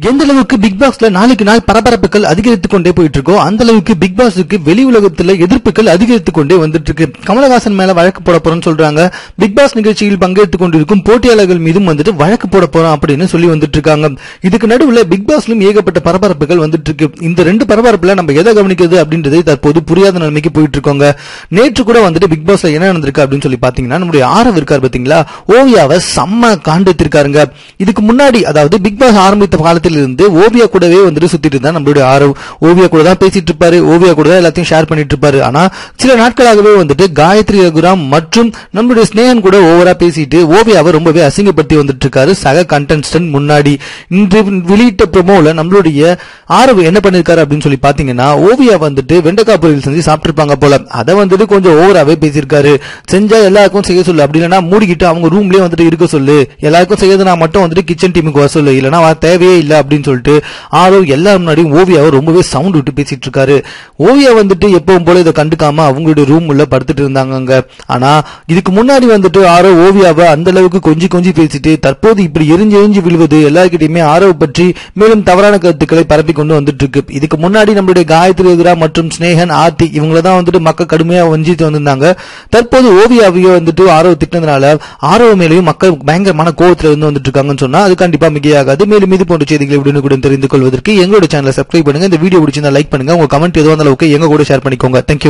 எந்த அளவுக்கு பிக் பாஸ்ல நாளுக்கு நாள் பரபரப்புகள் அதிகரித்துக் கொண்டே போயிட்டு இருக்கோ அந்த அளவுக்கு பிக் பாஸுக்கு வெளி உலகத்துல எதிர்ப்புகள் அதிகரித்துக் கொண்டே வந்துட்டு இருக்கு கமலஹாசன் மேல வழக்கு போட போறோம்னு சொல்றாங்க. பிக் பாஸ் நிகழ்ச்சியில் பங்கேற்றுக் கொண்டிருக்கும் போட்டியாளர்கள் மீதும் வந்துட்டு வழக்கு போட போறோம் அப்படின்னு சொல்லி வந்துட்டு இருக்காங்க இதுக்கு நடுவுல பிக் பாஸ்லயும் ஏகப்பட்ட பரபரப்புகள் வந்துட்டு இருக்கு இந்த ரெண்டு பரபரப்புல நம்ம எதை கவனிக்கிறது அப்படின்றதை தற்போது புரியாத நிலைமைக்கு போயிட்டு இருக்கோங்க நேற்று கூட வந்துட்டு பிக் பாஸ்ல என்ன நடந்திருக்கு அப்படின்னு சொல்லி பாத்தீங்கன்னா நம்முடைய ஆரவ் இருக்கார் பாத்தீங்களா? ஓவியாவை செம்ம காண்டத்திருக்காருங்க இதுக்கு முன்னாடி அதாவது பிக் பாஸ் ஆரம்பித்த காலத்தில் இருந்து ஓவியா கூடவே வந்துட்டு சுத்திட்டு இருந்தா நம்மளுடைய ஆரவ் ஓவியா கூட தான் பேசிட்டு இருப்பாரு ஓவியா கூட தான் எல்லாத்தையும் ஷேர் பண்ணிட்டு இருப்பாரு ஆனா சில நாட்களாகவே வந்துட்டு காயத்ரி ரகுராம் மற்றும் நம்மளுடைய ஸ்னேகன் கூட ஓவரா பேசிட்டு ஓவியாவை ரொம்பவே அசிங்கப்படுத்தி வந்துட்டு இருக்காரு சக கண்டென்ஸ்டன் முன்னாடி இன்று வெளியிட்ட ப்ரொமோல நம்மளுடைய ஆரவ் என்ன பண்ணிருக்காரு அப்படின்னு சொல்லி பாத்தீங்கன்னா ஓவியா வந்துட்டு வெண்டக்காய் பொரியல் செஞ்சு சாப்பிட்டிருப்பாங்க போல. அதை வந்துட்டு கொஞ்சம் ஓவராவே பேசியிருக்காரு. செஞ்சா எல்லாருக்கும் செய்ய சொல்லு. அப்படி இல்லைன்னா மூடிக்கிட்டு அவங்க ரூம்லயே வந்துட்டு இருக்க சொல்லு. எல்லாருக்கும் செய்யறதுனா மட்டும் வந்துட்டு கிச்சன் டீமுக்கு வர சொல்லு. இல்லைன்னா தேவையே இல்ல. அப்படின்னு சொல்லிட்டு ஆரோ எல்லா முன்னாடியும் ஓவியாவை ரொம்பவே சவுண்ட் விட்டு பேசிட்டு இருக்காரு ஓவியா வந்துட்டு எப்பவும் போல இதை கண்டுக்காம அவங்களுடைய ரூம் உள்ள படுத்துட்டு இருந்தாங்க அங்க ஆனா இதுக்கு முன்னாடி வந்துட்டு ஆரோ ஓவியாவை அந்த அளவுக்கு கொஞ்சி கொஞ்சி பேசிட்டு தற்போது இப்படி எரிஞ்சு எரிஞ்சு விழுவது எல்லாருக்கிட்டையுமே ஆரவ் பற்றி மேலும் தவறான கருத்துக்களை பரப்பி கொண்டு வந்துட்டு இருக்கு இதுக்கு முன்னாடி நம்மளுடைய காயத்ரி எதிரா மற்றும் ஸ்னேகன் ஆர்த்தி இவங்களை தான் வந்துட்டு மக்கள் கடுமையா வஞ்சித்து வந்திருந்தாங்க. தற்போது ஓவியாவையோ வந்துட்டு ஆரோ திட்டினதுனால ஆரோ மேலேயும் மக்கள் பயங்கரமான கோவத்துல இருந்து வந்துட்டு இருக்காங்கன்னு சொன்னா அது கண்டிப்பா மிகையாகாது. மேலும் இது போன்ற செய்திகளை உடனுக்குடன் தெரிந்து கொள்வதற்கு எங்களோட சேனலை சப்ஸ்கிரைப் பண்ணுங்க. இந்த வீடியோ பிடிச்சிருந்தா லைக் பண்ணுங்க. உங்க கமெண்ட் எதுவும் அந்த அளவுக்கு எங்க கூட ஷேர் பண்ணிக்கோங்க. தேங்க்யூ